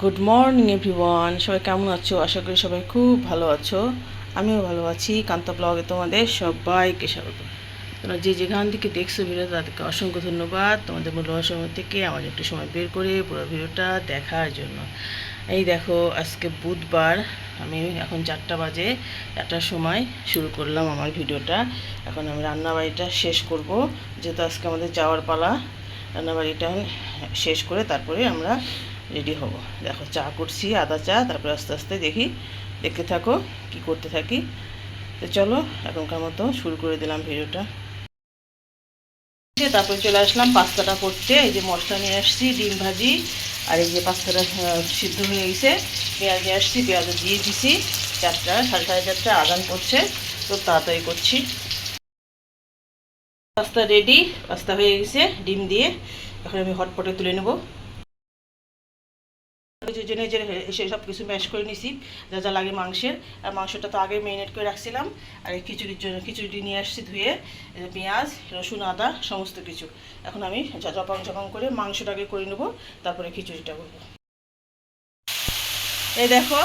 Good morning everyone সবাই কেমন আছো? আশা করি সবাই খুব ভালো আছো। আমিও ভালো আছি। কান্তা ব্লগে তোমাদের সবাইকে স্বাগত। তোমরা যে যেখান থেকে দেখছ ভিডিও তাদেরকে অসংখ্য ধন্যবাদ। তোমাদের মূল্যবান সময় থেকে আমার একটু সময় বের করে পুরো ভিডিওটা দেখার জন্য। এই দেখো, আজকে বুধবার। আমি এখন চারটা বাজে। চারটার সময় শুরু করলাম আমার ভিডিওটা। এখন আমি রান্নাবাড়িটা শেষ করব। যেহেতু আজকে আমাদের যাওয়ার পালা, রান্নাবাড়িটা শেষ করে তারপরে আমরা রেডি হব। দেখো, চা করছি, আদা চা, তারপরে আস্তে আস্তে দেখি, দেখতে থাকো কি করতে থাকি। তো চলো, এখনকার মতো শুরু করে দিলাম ভিডিওটা। তারপরে চলে আসলাম পাস্তাটা করতে। এই যে মশলা নিয়ে আসছি, ডিম ভাজি, আর এই যে পাস্তাটা সিদ্ধ হয়ে গেছে। পেঁয়াজ নিয়ে আসছি পেঁয়াজ দিয়ে দিছি। চারটা, সাড়ে সাড়ে চারটা আদান করছে তো তাড়াতাড়ি করছি। পাস্তা রেডি, পাস্তা হয়ে গেছে, ডিম দিয়ে। এখন আমি হটপটে তুলে নেব। যে সে সব কিছু ম্যাশ করে নিছি, যা যা লাগে মাংসের। আর মাংসটা তো আগে মেরিনেট করে রাখছিলাম। আর খিচুড়ির জন্য খিচুড়ি নিয়ে আসছি ধুয়ে পেঁয়াজ, রসুন, আদা, সমস্ত কিছু। এখন আমি জপাং জপাং করে মাংসটাকে করে নেব, তারপরে খিচুড়িটা করব। এই দেখো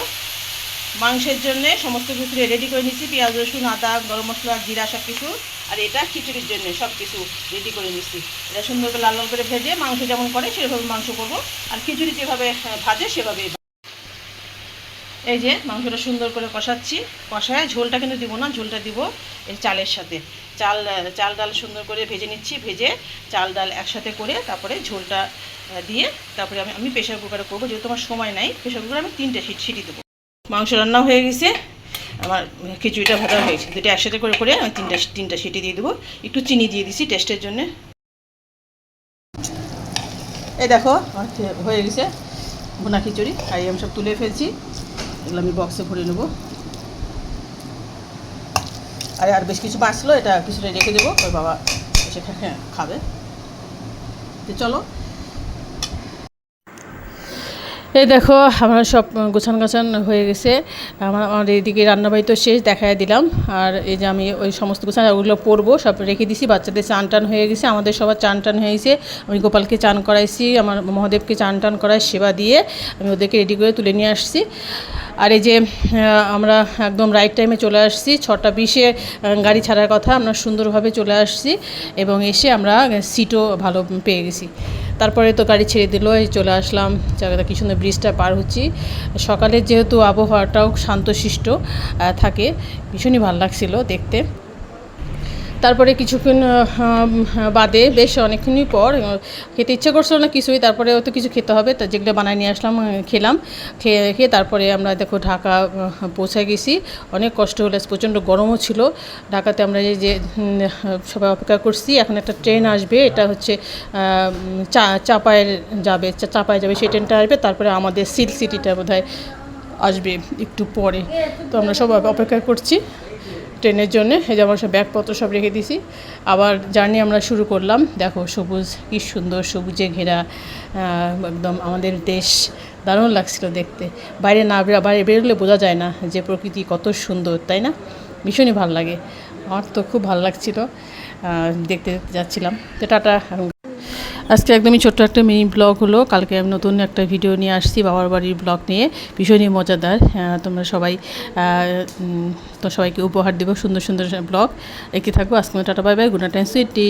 মাংসের জন্য সমস্ত কিছু রেডি করে নিচ্ছি পেঁয়াজ, রসুন, আদা, গরম মশলা, জিরা সব কিছু আর এটা খিচুড়ির জন্য সব কিছু রেডি করে নিচ্ছি এটা সুন্দর করে লাল লাল করে ভেজে মাংস যেমন করে সেভাবে মাংস করব। আর খিচুড়ি যেভাবে ভাজে সেভাবে এই যে মাংসটা সুন্দর করে কষাচ্ছি। কষায় ঝোলটা কিন্তু দিব না, ঝোলটা দিব এই চালের সাথে। চাল চাল ডাল সুন্দর করে ভেজে নিচ্ছি, ভেজে চাল ডাল একসাথে করে তারপরে ঝোলটা দিয়ে তারপরে আমি আমি প্রেশার কুকারে করব। যেহেতু আমার সময় নাই প্রেশার কুকারে আমি তিনটে সিট সিটি দেবো। মাংস রান্না হয়ে গেছে। আমার খিচুড়িটা ভাজা হয়ে গেছে। দুটো একসাথে করে করে আমি তিনটা তিনটা সিটি দিয়ে দেবো। একটু চিনি দিয়ে দিছি টেস্টের জন্যে। এই দেখো আমার হয়ে গেছে। ভুনা খিচুড়ি আর আমি সব তুলে ফেলছি। এগুলো আমি বক্সে ভরে নেব। আর আর বেশ কিছু বাঁচলো এটা কিছুটা রেখে দেবো। ওর বাবা এসে হ্যাঁ, খাবে। তো চলো এই দেখো, আমার সব গোছান গাছান হয়ে গেছে। আমার আমার এইদিকে রান্নাবাড়ি তো শেষ, দেখায় দিলাম। আর এই যে আমি ওই সমস্ত গোছান ওগুলো পরবো, সব রেখে দিছি, বাচ্চাদের চান টান হয়ে গেছে, আমাদের সবার চান টান হয়ে গেছে। আমি গোপালকে চান করাইছি, আমার মহাদেবকে চান টান করায় সেবা দিয়ে আমি ওদেরকে রেডি করে তুলে নিয়ে আসছি। আর এই যে আমরা একদম রাইট টাইমে চলে আসছি, ছটা বিশে গাড়ি ছাড়ার কথা আমরা সুন্দরভাবে চলে আসছি এবং এসে আমরা সিটও ভালো পেয়ে গেছি। তারপরে তো গাড়ি ছেড়ে দিল, এই চলে আসলাম। জায়গাটা কি সুন্দর ব্রিজটা পার হচ্ছি। সকালে যেহেতু আবহাওয়াটাও শান্তশিষ্ট থাকে। ভীষণই ভালো লাগছিল দেখতে। তারপরে কিছুক্ষণ বাদে বেশ অনেকক্ষণই পর খেতে ইচ্ছে করছিল না কিছুই, তারপরে তো কিছু খেতে হবে, তা যেগুলো বানায় নিয়ে আসলাম খেলাম, খেয়ে খেয়ে তারপরে আমরা দেখো ঢাকা পৌঁছে গেছি। অনেক কষ্ট হলে প্রচণ্ড গরমও ছিল। ঢাকাতে আমরা এই যে সবাই অপেক্ষা করছি, এখন একটা ট্রেন আসবে, এটা হচ্ছে চা, চাপায় যাবে চাপায় যাবে, সেই ট্রেনটা আসবে, তারপরে আমাদের সিল্ক সিটিটা বোধহয় আসবে একটু পরে। তো আমরা সব অপেক্ষা করছি। ট্রেনের জন্য, এই যে আমার সব ব্যাগপত্র সব রেখে দিছি আবার জার্নি আমরা শুরু করলাম। দেখো, সবুজ, কী সুন্দর সবুজে ঘেরা একদম আমাদের দেশ। দারুণ লাগছিল দেখতে। বাইরে না বাইরে বেরোলে বোঝা যায় না যে প্রকৃতি কত সুন্দর, তাই না? ভীষণই ভালো লাগে। আমার তো খুব ভালো লাগছিল দেখতে দেখতে যাচ্ছিলাম। তো টাটা আজকে একদমই ছোট্ট একটা মিনি ব্লগ হলো। কালকে আমি নতুন একটা ভিডিও নিয়ে আসছি বাবার বাড়ির ব্লগ নিয়ে। ভীষণই মজাদার। তোমরা সবাই তো সবাইকে উপহার দেবো সুন্দর সুন্দর ব্লগ একই থাকব আজকে tata bye bye good night sweetie